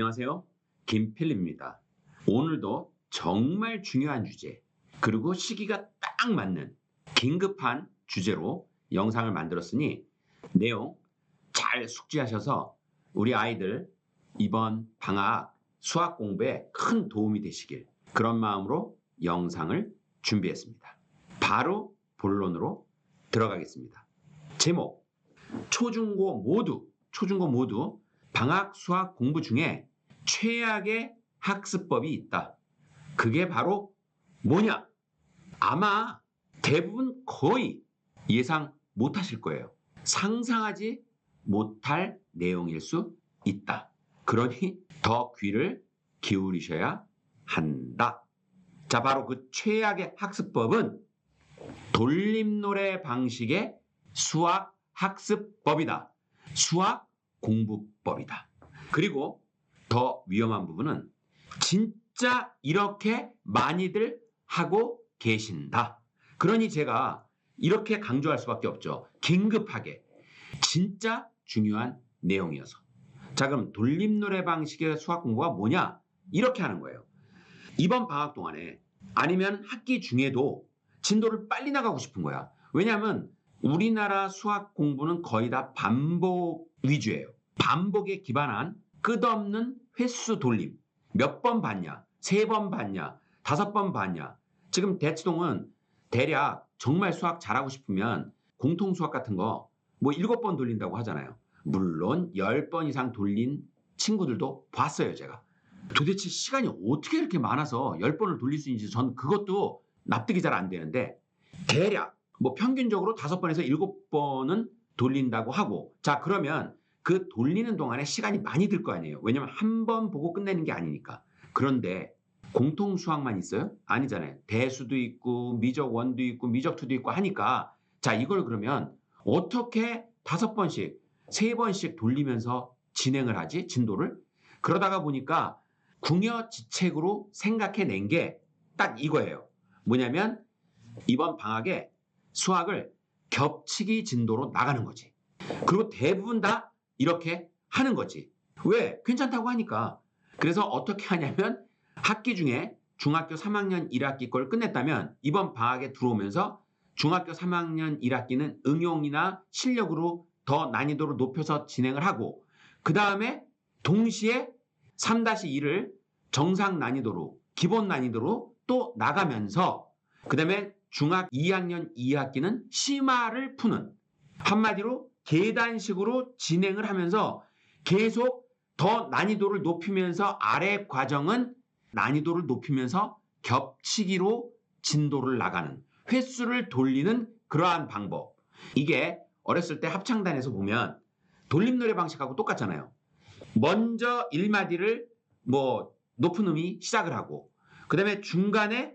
안녕하세요. 김필립입니다. 오늘도 정말 중요한 주제, 그리고 시기가 딱 맞는 긴급한 주제로 영상을 만들었으니 내용 잘 숙지하셔서 우리 아이들 이번 방학 수학 공부에 큰 도움이 되시길 그런 마음으로 영상을 준비했습니다. 바로 본론으로 들어가겠습니다. 제목 초중고 모두 초중고 모두 방학 수학 공부 중에 최악의 학습법이 있다. 그게 바로 뭐냐? 아마 대부분 거의 예상 못 하실 거예요. 상상하지 못할 내용일 수 있다. 그러니 더 귀를 기울이셔야 한다. 자, 바로 그 최악의 학습법은 돌림노래 방식의 수학 학습법이다. 수학 공부법이다. 그리고 더 위험한 부분은 진짜 이렇게 많이들 하고 계신다. 그러니 제가 이렇게 강조할 수밖에 없죠. 긴급하게. 진짜 중요한 내용이어서. 자, 그럼 돌림 노래 방식의 수학 공부가 뭐냐? 이렇게 하는 거예요. 이번 방학 동안에 아니면 학기 중에도 진도를 빨리 나가고 싶은 거야. 왜냐하면 우리나라 수학 공부는 거의 다 반복 위주예요. 반복에 기반한 끝없는 횟수 돌림. 몇 번 봤냐? 세 번 봤냐? 다섯 번 봤냐? 지금 대치동은 대략 정말 수학 잘하고 싶으면 공통 수학 같은 거 뭐 일곱 번 돌린다고 하잖아요. 물론 열 번 이상 돌린 친구들도 봤어요, 제가. 도대체 시간이 어떻게 이렇게 많아서 열 번을 돌릴 수 있는지 전 그것도 납득이 잘 안 되는데 대략 뭐 평균적으로 다섯 번에서 일곱 번은 돌린다고 하고 자 그러면 그 돌리는 동안에 시간이 많이 들 거 아니에요. 왜냐면 한 번 보고 끝내는 게 아니니까. 그런데 공통 수학만 있어요? 아니잖아요. 대수도 있고 미적 원도 있고 미적 투도 있고 하니까 자 이걸 그러면 어떻게 다섯 번씩 세 번씩 돌리면서 진행을 하지 진도를 그러다가 보니까 궁여지책으로 생각해낸 게 딱 이거예요. 뭐냐면 이번 방학에 수학을 겹치기 진도로 나가는 거지. 그리고 대부분 다 이렇게 하는 거지. 왜? 괜찮다고 하니까. 그래서 어떻게 하냐면 학기 중에 중학교 3학년 1학기 걸 끝냈다면 이번 방학에 들어오면서 중학교 3학년 1학기는 응용이나 실력으로 더 난이도를 높여서 진행을 하고 그 다음에 동시에 3-2를 정상 난이도로 기본 난이도로 또 나가면서 그 다음에 중학 2학년 2학기는 심화를 푸는 한마디로 계단식으로 진행을 하면서 계속 더 난이도를 높이면서 아래 과정은 난이도를 높이면서 겹치기로 진도를 나가는 횟수를 돌리는 그러한 방법. 이게 어렸을 때 합창단에서 보면 돌림 노래 방식하고 똑같잖아요. 먼저 1마디를 뭐 높은 음이 시작을 하고 그 다음에 중간에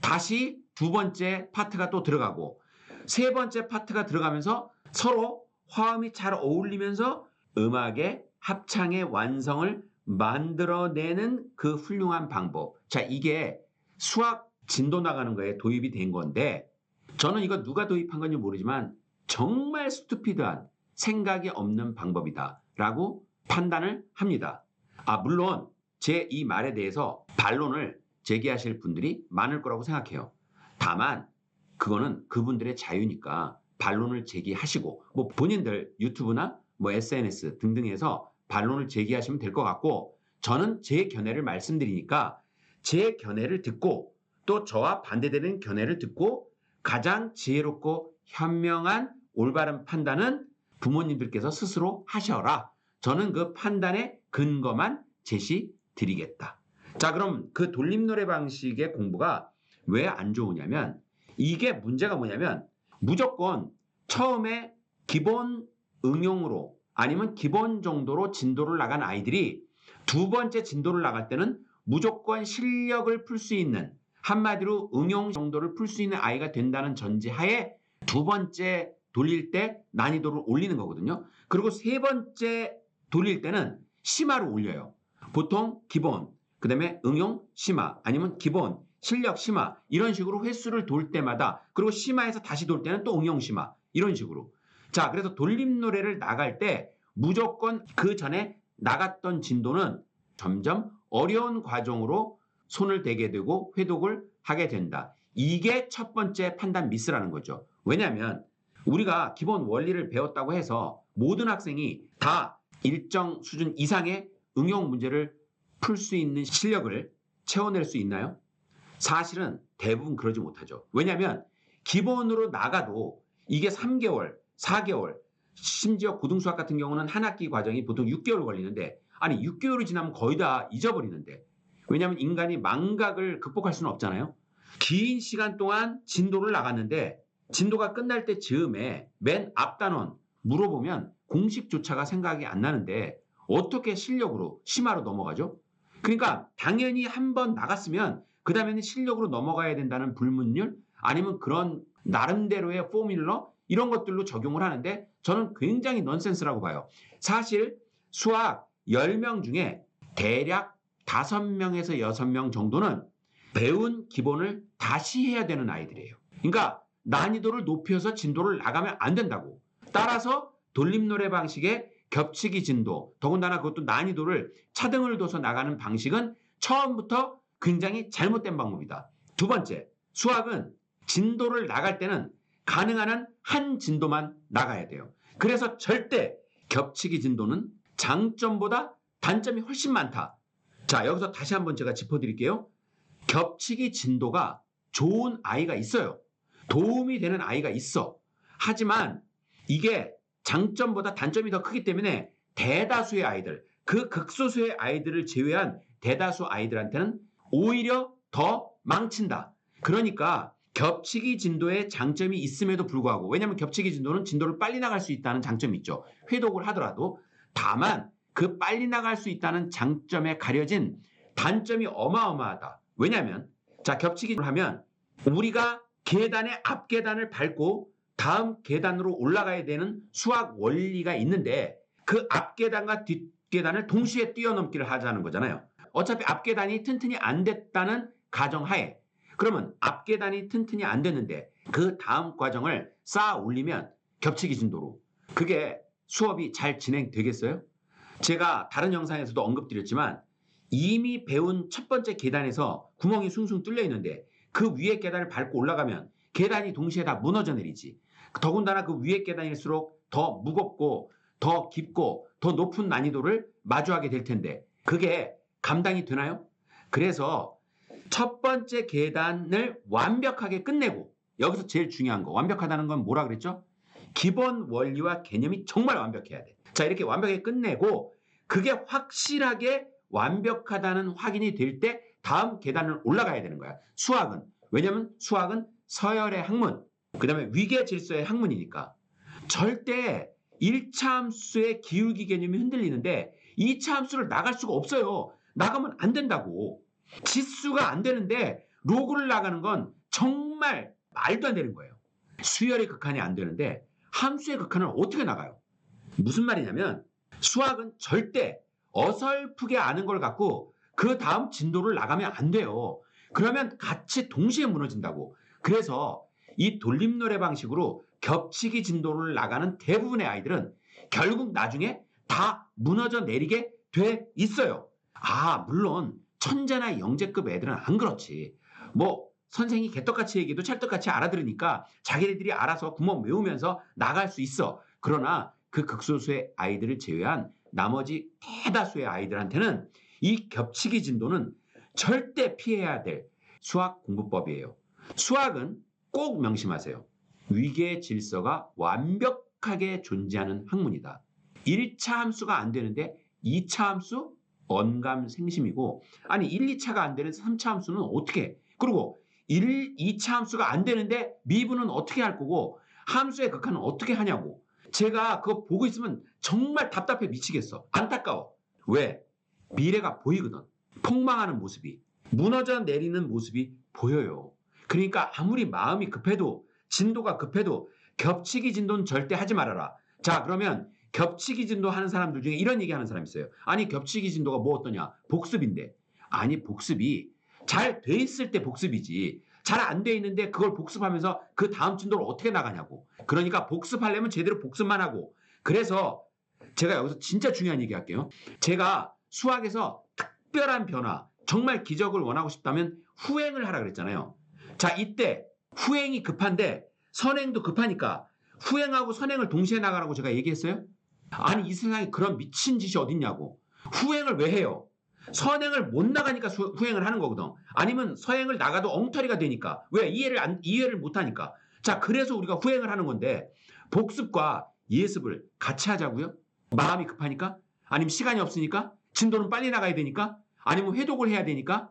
다시 두 번째 파트가 또 들어가고 세 번째 파트가 들어가면서 서로 화음이 잘 어울리면서 음악의 합창의 완성을 만들어내는 그 훌륭한 방법. 자, 이게 수학 진도 나가는 거에 도입이 된 건데 저는 이거 누가 도입한 건지 모르지만 정말 스투피드한 생각이 없는 방법이다. 라고 판단을 합니다. 아, 물론 제 이 말에 대해서 반론을 제기하실 분들이 많을 거라고 생각해요. 다만 그거는 그분들의 자유니까 반론을 제기하시고 뭐 본인들 유튜브나 뭐 SNS 등등에서 반론을 제기하시면 될 것 같고 저는 제 견해를 말씀드리니까 제 견해를 듣고 또 저와 반대되는 견해를 듣고 가장 지혜롭고 현명한 올바른 판단은 부모님들께서 스스로 하셔라. 저는 그 판단의 근거만 제시 드리겠다. 자, 그럼 그 돌림 노래 방식의 공부가 왜 안 좋으냐면 이게 문제가 뭐냐면 무조건 처음에 기본 응용으로 아니면 기본 정도로 진도를 나간 아이들이 두 번째 진도를 나갈 때는 무조건 실력을 풀 수 있는 한마디로 응용 정도를 풀 수 있는 아이가 된다는 전제하에 두 번째 돌릴 때 난이도를 올리는 거거든요. 그리고 세 번째 돌릴 때는 심화를 올려요. 보통 기본, 그 다음에 응용 심화, 아니면 기본, 실력 심화, 이런 식으로 횟수를 돌 때마다, 그리고 심화해서 다시 돌 때는 또 응용 심화, 이런 식으로. 자, 그래서 돌림 노래를 나갈 때 무조건 그 전에 나갔던 진도는 점점 어려운 과정으로 손을 대게 되고 회독을 하게 된다. 이게 첫 번째 판단 미스라는 거죠. 왜냐하면 우리가 기본 원리를 배웠다고 해서 모든 학생이 다 일정 수준 이상의 응용 문제를 풀 수 있는 실력을 채워낼 수 있나요? 사실은 대부분 그러지 못하죠. 왜냐하면 기본으로 나가도 이게 3개월, 4개월, 심지어 고등수학 같은 경우는 한 학기 과정이 보통 6개월 걸리는데 아니 6개월이 지나면 거의 다 잊어버리는데 왜냐하면 인간이 망각을 극복할 수는 없잖아요. 긴 시간 동안 진도를 나갔는데 진도가 끝날 때 즈음에 맨 앞 단원 물어보면 공식조차가 생각이 안 나는데 어떻게 실력으로 심화로 넘어가죠? 그러니까 당연히 한 번 나갔으면 그 다음에는 실력으로 넘어가야 된다는 불문율 아니면 그런 나름대로의 포뮬러 이런 것들로 적용을 하는데 저는 굉장히 넌센스라고 봐요. 사실 수학 10명 중에 대략 5명에서 6명 정도는 배운 기본을 다시 해야 되는 아이들이에요. 그러니까 난이도를 높여서 진도를 나가면 안 된다고. 따라서 돌림노래 방식의 겹치기 진도, 더군다나 그것도 난이도를 차등을 둬서 나가는 방식은 처음부터 굉장히 잘못된 방법이다. 두 번째, 수학은 진도를 나갈 때는 가능한 한 한 진도만 나가야 돼요. 그래서 절대 겹치기 진도는 장점보다 단점이 훨씬 많다. 자, 여기서 다시 한번 제가 짚어드릴게요. 겹치기 진도가 좋은 아이가 있어요. 도움이 되는 아이가 있어. 하지만 이게 장점보다 단점이 더 크기 때문에 대다수의 아이들, 그 극소수의 아이들을 제외한 대다수 아이들한테는 오히려 더 망친다. 그러니까 겹치기 진도에 장점이 있음에도 불구하고 왜냐하면 겹치기 진도는 진도를 빨리 나갈 수 있다는 장점이 있죠. 회독을 하더라도 다만 그 빨리 나갈 수 있다는 장점에 가려진 단점이 어마어마하다. 왜냐하면 자 겹치기를 하면 우리가 계단의 앞 계단을 밟고 다음 계단으로 올라가야 되는 수학 원리가 있는데 그 앞 계단과 뒷 계단을 동시에 뛰어넘기를 하자는 거잖아요. 어차피 앞 계단이 튼튼히 안 됐다는 가정하에 그러면 앞 계단이 튼튼히 안 됐는데 그 다음 과정을 쌓아 올리면 겹치기 진도로 그게 수업이 잘 진행되겠어요? 제가 다른 영상에서도 언급드렸지만 이미 배운 첫 번째 계단에서 구멍이 숭숭 뚫려 있는데 그 위에 계단을 밟고 올라가면 계단이 동시에 다 무너져 내리지. 더군다나 그 위에 계단일수록 더 무겁고 더 깊고 더 높은 난이도를 마주하게 될 텐데 그게 감당이 되나요? 그래서 첫 번째 계단을 완벽하게 끝내고 여기서 제일 중요한 거 완벽하다는 건 뭐라 그랬죠? 기본 원리와 개념이 정말 완벽해야 돼. 자 이렇게 완벽하게 끝내고 그게 확실하게 완벽하다는 확인이 될 때 다음 계단을 올라가야 되는 거야. 수학은 왜냐면 수학은 서열의 학문, 그 다음에 위계 질서의 학문이니까 절대 1차 함수의 기울기 개념이 흔들리는데 2차 함수를 나갈 수가 없어요. 나가면 안 된다고. 지수가 안 되는데 로그를 나가는 건 정말 말도 안 되는 거예요. 수열의 극한이 안 되는데 함수의 극한을 어떻게 나가요? 무슨 말이냐면 수학은 절대 어설프게 아는 걸 갖고 그 다음 진도를 나가면 안 돼요. 그러면 같이 동시에 무너진다고. 그래서 이 돌림노래 방식으로 겹치기 진도를 나가는 대부분의 아이들은 결국 나중에 다 무너져 내리게 돼 있어요. 아, 물론 천재나 영재급 애들은 안 그렇지. 뭐 선생이 개떡같이 얘기도 찰떡같이 알아들으니까 자기네들이 알아서 구멍 메우면서 나갈 수 있어. 그러나 그 극소수의 아이들을 제외한 나머지 대다수의 아이들한테는 이 겹치기 진도는 절대 피해야 될 수학 공부법이에요. 수학은 꼭 명심하세요. 위계 질서가 완벽하게 존재하는 학문이다. 1차 함수가 안 되는데 2차 함수 언감 생심이고 아니 1, 2차가 안 되는 3차 함수는 어떻게 해? 그리고 1, 2차 함수가 안 되는데 미분은 어떻게 할 거고 함수의 극한은 어떻게 하냐고. 제가 그거 보고 있으면 정말 답답해 미치겠어. 안타까워. 왜? 미래가 보이거든. 폭망하는 모습이. 무너져 내리는 모습이 보여요. 그러니까 아무리 마음이 급해도 진도가 급해도 겹치기 진도는 절대 하지 말아라. 자 그러면 겹치기 진도 하는 사람들 중에 이런 얘기 하는 사람 있어요. 아니, 겹치기 진도가 뭐 어떠냐? 복습인데. 아니, 복습이 잘 돼 있을 때 복습이지. 잘 안 돼 있는데 그걸 복습하면서 그 다음 진도를 어떻게 나가냐고. 그러니까 복습하려면 제대로 복습만 하고. 그래서 제가 여기서 진짜 중요한 얘기 할게요. 제가 수학에서 특별한 변화, 정말 기적을 원하고 싶다면 후행을 하라 그랬잖아요. 자, 이때 후행이 급한데 선행도 급하니까 후행하고 선행을 동시에 나가라고 제가 얘기했어요? 아니, 이 세상에 그런 미친 짓이 어딨냐고. 후행을 왜 해요? 선행을 못 나가니까 수- 후행을 하는 거거든. 아니면 서행을 나가도 엉터리가 되니까. 왜? 이해를 안, 이해를 못 하니까. 자, 그래서 우리가 후행을 하는 건데 복습과 예습을 같이 하자고요? 마음이 급하니까? 아니면 시간이 없으니까? 진도는 빨리 나가야 되니까? 아니면 회독을 해야 되니까?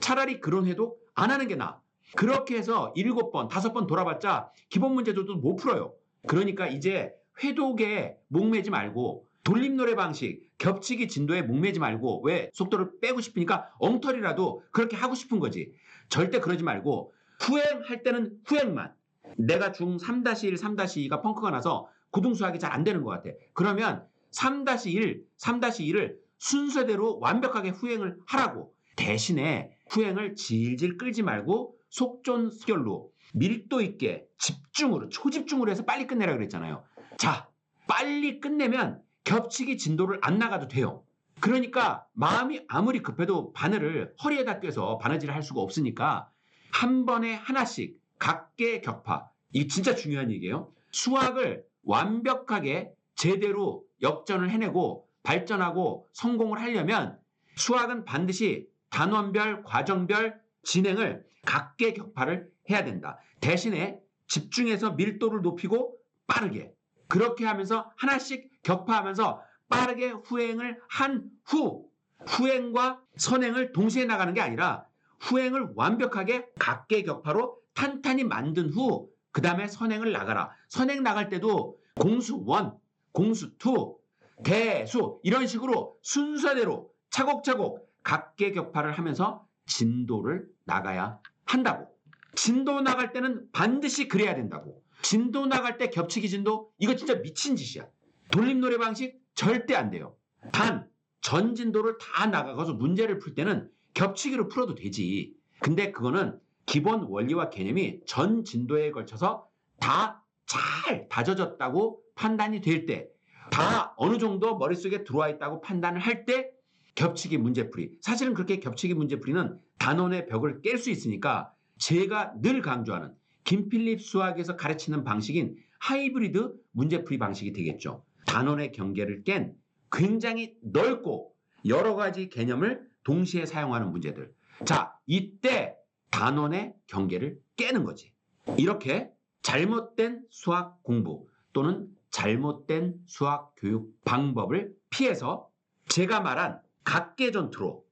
차라리 그런 회독 안 하는 게 나아. 그렇게 해서 일곱 번, 다섯 번 돌아봤자 기본 문제도 못 풀어요. 그러니까 이제 회독에 목매지 말고 돌림 노래 방식, 겹치기 진도에 목매지 말고 왜 속도를 빼고 싶으니까 엉터리라도 그렇게 하고 싶은 거지. 절대 그러지 말고 후행할 때는 후행만. 내가 중 3-1, 3-2가 펑크가 나서 고등 수학이 잘 안 되는 것 같아. 그러면 3-1, 3-2를 순서대로 완벽하게 후행을 하라고. 대신에 후행을 질질 끌지 말고 속전속결로 밀도 있게 집중으로 초집중으로 해서 빨리 끝내라 그랬잖아요. 자, 빨리 끝내면 겹치기 진도를 안 나가도 돼요. 그러니까 마음이 아무리 급해도 바늘을 허리에다 껴서 바느질을 할 수가 없으니까 한 번에 하나씩 각계 격파. 이게 진짜 중요한 얘기예요. 수학을 완벽하게 제대로 역전을 해내고 발전하고 성공을 하려면 수학은 반드시 단원별, 과정별 진행을 각계 격파를 해야 된다. 대신에 집중해서 밀도를 높이고 빠르게 그렇게 하면서 하나씩 격파하면서 빠르게 후행을 한 후 후행과 선행을 동시에 나가는 게 아니라 후행을 완벽하게 각계 격파로 탄탄히 만든 후 그 다음에 선행을 나가라. 선행 나갈 때도 공수 원, 공수 투, 대수 이런 식으로 순서대로 차곡차곡 각계 격파를 하면서 진도를 나가야 한다고. 진도 나갈 때는 반드시 그래야 된다고. 진도 나갈 때 겹치기 진도 이거 진짜 미친 짓이야. 돌림 노래 방식 절대 안 돼요. 단 전 진도를 다 나가서 문제를 풀 때는 겹치기로 풀어도 되지. 근데 그거는 기본 원리와 개념이 전 진도에 걸쳐서 다 잘 다져졌다고 판단이 될 때, 다 어느 정도 머릿속에 들어와 있다고 판단을 할 때 겹치기 문제풀이. 사실은 그렇게 겹치기 문제풀이는 단원의 벽을 깰 수 있으니까 제가 늘 강조하는 김필립 수학에서 가르치는 방식인 하이브리드 문제풀이 방식이 되겠죠. 단원의 경계를 깬 굉장히 넓고 여러 가지 개념을 동시에 사용하는 문제들. 자, 이때 단원의 경계를 깨는 거지. 이렇게 잘못된 수학 공부 또는 잘못된 수학 교육 방법을 피해서 제가 말한 각계 전투로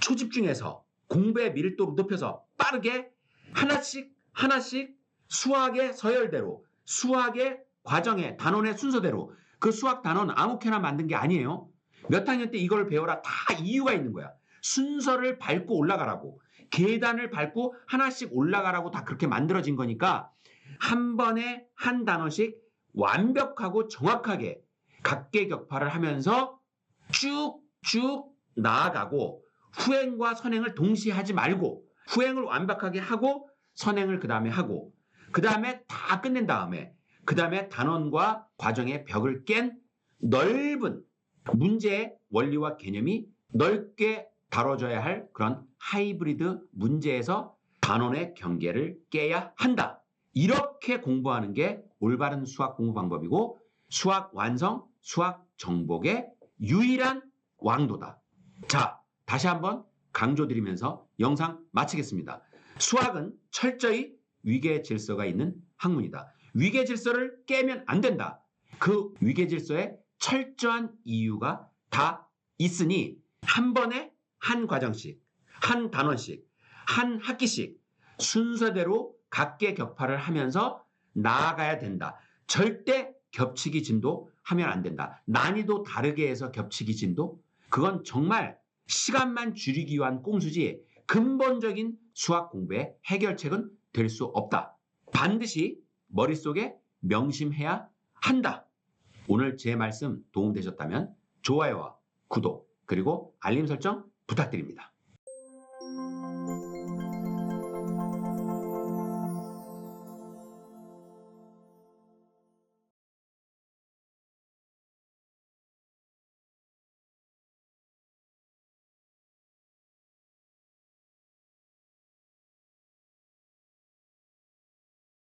초집중해서 공부의 밀도를 높여서 빠르게 하나씩 하나씩 수학의 서열대로 수학의 과정의 단원의 순서대로 그 수학 단원 아무렇게나 만든 게 아니에요. 몇 학년 때 이걸 배워라 다 이유가 있는 거야. 순서를 밟고 올라가라고 계단을 밟고 하나씩 올라가라고 다 그렇게 만들어진 거니까 한 번에 한 단어씩 완벽하고 정확하게 각계격파를 하면서 쭉쭉 나아가고 후행과 선행을 동시에 하지 말고 후행을 완벽하게 하고 선행을 그 다음에 하고 그 다음에 다 끝낸 다음에 그 다음에 단원과 과정의 벽을 깬 넓은 문제의 원리와 개념이 넓게 다뤄져야 할 그런 하이브리드 문제에서 단원의 경계를 깨야 한다. 이렇게 공부하는 게 올바른 수학 공부 방법이고 수학 완성, 수학 정복의 유일한 왕도다. 자, 다시 한번 강조드리면서 영상 마치겠습니다. 수학은 철저히 위계 질서가 있는 학문이다. 위계 질서를 깨면 안 된다. 그 위계 질서에 철저한 이유가 다 있으니 한 번에 한 과정씩, 한 단원씩, 한 학기씩 순서대로 각계 격파를 하면서 나아가야 된다. 절대 겹치기 진도 하면 안 된다. 난이도 다르게 해서 겹치기 진도? 그건 정말 시간만 줄이기 위한 꼼수지 근본적인 수학 공부의 해결책은 될 수 없다. 반드시 머릿속에 명심해야 한다. 오늘 제 말씀 도움되셨다면 좋아요와 구독 그리고 알림 설정 부탁드립니다.